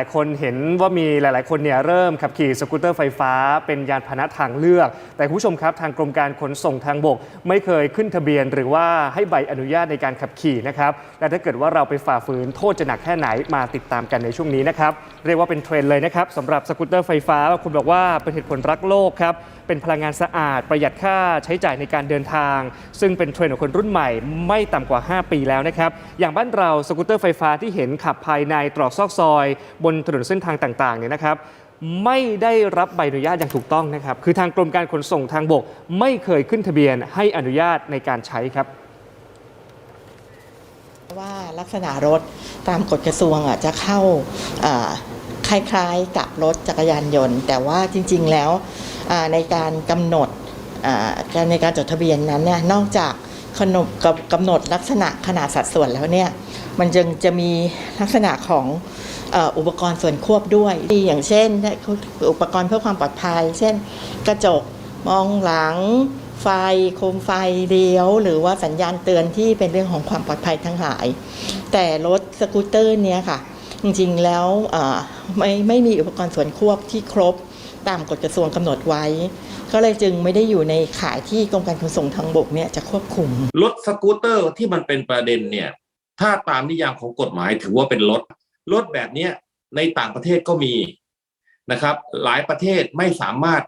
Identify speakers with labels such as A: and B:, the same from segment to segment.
A: ลายๆ คนเห็นว่ามีหลาย ๆ คนเนี่ยเริ่มขับขี่สกูตเตอร์ไฟฟ้า เป็นยานพาหนะทางเลือก แต่คุณผู้ชมครับทางกรมการขนส่งทางบก ไม่เคยขึ้นทะเบียน หรือว่าให้ใบอนุญาตในการขับขี่นะครับและถ้าเกิดว่าเราไปฝ่าฝืนโทษจะหนักแค่ไหนมาติดตามกันในช่วงนี้นะครับเรียกว่าเป็นเทรนเลยนะครับสำหรับสกูตเตอร์ไฟฟ้าบางคนบอกว่าเป็นเหตุผลรักโลกครับเป็นพลังงานสะอาด ประหยัดค่าใช้จ่ายในการเดินทาง ซึ่งเป็นเทรนด์ของคนรุ่นใหม่ไม่ต่ำกว่า 5 ปีแล้วนะครับอย่างบ้านเราสกูตเตอร์ไฟฟ้าที่เห็นขับภายในตรอกซอกซอยบนนถนนเส้นทางต่างๆเนี่ยนะครับไม่ได้รับใบอนุญาตอย่างถูกต้องนะครับ คือทางกรมการขนส่งทางบก ไม่เคยขึ้นทะเบียนให้อนุญาตในการใช้ครับ
B: ว่าลักษณะรถตามกฎกระทรวงอะจะเข้าคล้ายๆกับรถจักรยานยนต์ แต่ว่าจริงๆแล้วในการกำหนดการในการจดทะเบียนนั้นเนี่ยนอกจากขนบกับกำหนดลักษณะขนาดสัดส่วนแล้วเนี่ยมันจึงจะมีลักษณะของ อุปกรณ์ส่วนควบด้วยอย่างเช่น อุปกรณ์เพื่อความปลอดภัย เช่น กระจกมองหลัง ไฟโคมไฟเลี้ยว หรือว่าสัญญาณเตือนที่เป็นเรื่องของความปลอดภัยทั้งหลาย แต่รถสกูตเตอร์เนี่ยค่ะ จริงๆแล้วไม่ไม่มีอุปกรณ์ส่วนควบที่ครบตามกฎกระทรวงกำหนดไว้ ก็เลยจึงไม่ได้อยู่ในข่ายที่กรมการขนส่งทางบกเนี่ยจะควบคุม
C: รถสกูตเตอร์ที่มันเป็นประเด็นเนี่ย ถ้าตามนิยามของกฎหมายถือว่าเป็นรถ รถแบบเนี้ยในต่างประเทศก็มีนะครับ หลายประเทศไม่สามารถ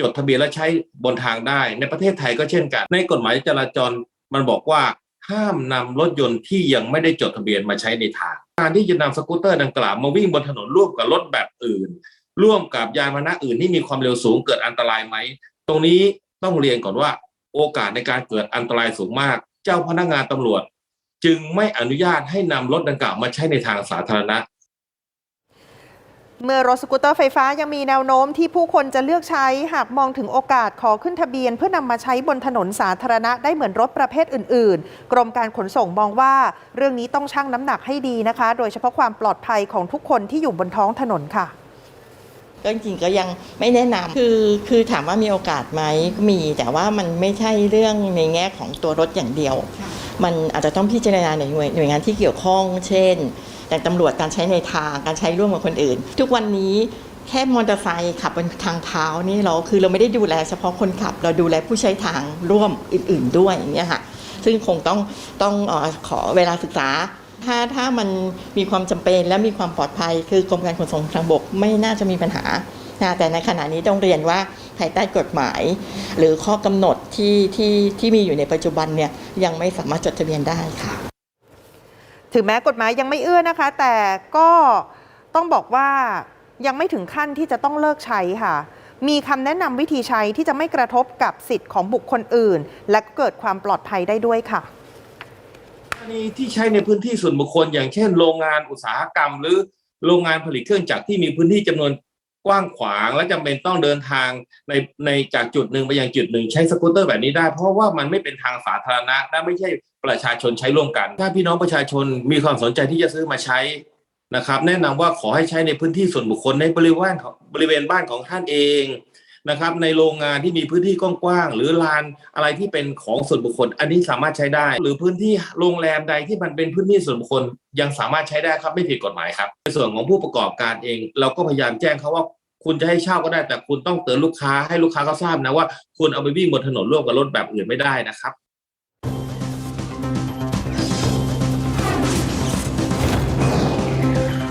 C: จดทะเบียนและใช้บนทางได้ ในประเทศไทยก็เช่นกัน ในกฎหมายจราจรมันบอกว่าห้ามนำรถยนต์ที่ยังไม่ได้จดทะเบียนมาใช้ในทาง การที่จะนำสกูตเตอร์ดังกล่าวมาวิ่งบนถนนร่วมกับรถแบบอื่น ร่วมกับยานพาหนะอื่นที่มีความเร็วสูงเกิดอันตรายไหม ตรงนี้ต้องเรียนก่อนว่า โอกาสในการเกิดอันตรายสูงมาก เจ้าพนักงานตำรวจ จึงไม่อนุญาตให้นำรถดังกล่าวมาใช้ในทางสาธารณะ
D: เมื่อรถสกูตเตอร์ไฟฟ้ายังมีแนวโน้มที่ผู้คนจะเลือกใช้หากมองถึงโอกาสขอขึ้นทะเบียน เพื่อนำมาใช้บนถนนสาธารณะได้เหมือนรถประเภทอื่น ๆ กรมการขนส่งมองว่า เรื่องนี้ต้องชั่งน้ำหนักให้ดีนะคะ โดยเฉพาะความปลอดภัยของทุกคนที่อยู่บนท้องถนนค่ะ
B: ก็จริงๆก็ยังไม่แนะนำคือคือถามว่ามีโอกาสไหมมีแต่ว่ามันไม่ใช่เรื่องในแง่ของตัวรถอย่างเดียว มันอาจจะต้องพิจารณาในหน่วยหน่วยงานที่เกี่ยวข้อง เช่นอย่างตำรวจการใช้ในทางการใช้ร่วมกับคนอื่น ทุกวันนี้แค่มอเตอร์ไซค์ขับบนทางเท้านี่เราคือเราไม่ได้ดูแลเฉพาะคนขับ เราดูแลผู้ใช้ทางร่วมอื่น ๆด้วยอย่างเงี้ยค่ะซึ่งคงต้องต้องอขอเวลาศึกษา ถ้าถ้ามันมีความจำเป็นและมีความปลอดภัย คือกรมการขนส่งทางบกไม่น่าจะมีปัญหาแต่ในขณะนี้ต้องเรียนว่า ภายใต้กฎหมาย หรือข้อกำหนดที่ที่ที่มีอยู่ในปัจจุบันเนี่ยยังไม่สามารถจดทะเบียนได้ค่ะ
D: ถึงแม้กฎหมายยังไม่เอื้อนะคะ แต่ก็ต้องบอกว่ายังไม่ถึงขั้นที่จะต้องเลิกใช้ค่ะ มีคำแนะนำวิธีใช้ที่จะไม่กระทบกับสิทธิ์ของบุคคลอื่น และก็เกิดความปลอดภัยได้ด้วยค่ะ
C: กรณีที่ใช้ในพื้นที่ส่วนบุคคล อย่างเช่น โรงงานอุตสาหกรรม หรือโรงงานผลิตเครื่องจักรที่มีพื้นที่จำนวน กว้างขวางและจำเป็นต้องเดินทางในในจากจุดหนึ่งไปยังจุดหนึ่งใช้สกูตเตอร์แบบนี้ได้ เพราะว่ามันไม่เป็นทางสาธารณะและไม่ใช่ประชาชนใช้ร่วมกัน ถ้าพี่น้องประชาชนมีความสนใจที่จะซื้อมาใช้นะครับ แนะนำว่าขอให้ใช้ในพื้นที่ส่วนบุคคลในบริเวณบริเวณบ้านของท่านเอง นะครับ ในโรงงานที่มีพื้นที่กว้างๆหรือลานอะไรที่เป็นของส่วนบุคคล อันนี้สามารถใช้ได้ หรือพื้นที่โรงแรมใดที่มันเป็นพื้นที่ส่วนบุคคล ยังสามารถใช้ได้ครับไม่ผิดกฎหมายครับในส่วนของผู้ประกอบการเอง เราก็พยายามแจ้งเขาว่าคุณจะให้เช่าก็ได้แต่คุณต้องเตือนลูกค้าให้ลูกค้าเขาทราบนะว่า คุณเอาไปวิ่งบนถนนร่วมกับรถแบบอื่นไม่ได้นะครับ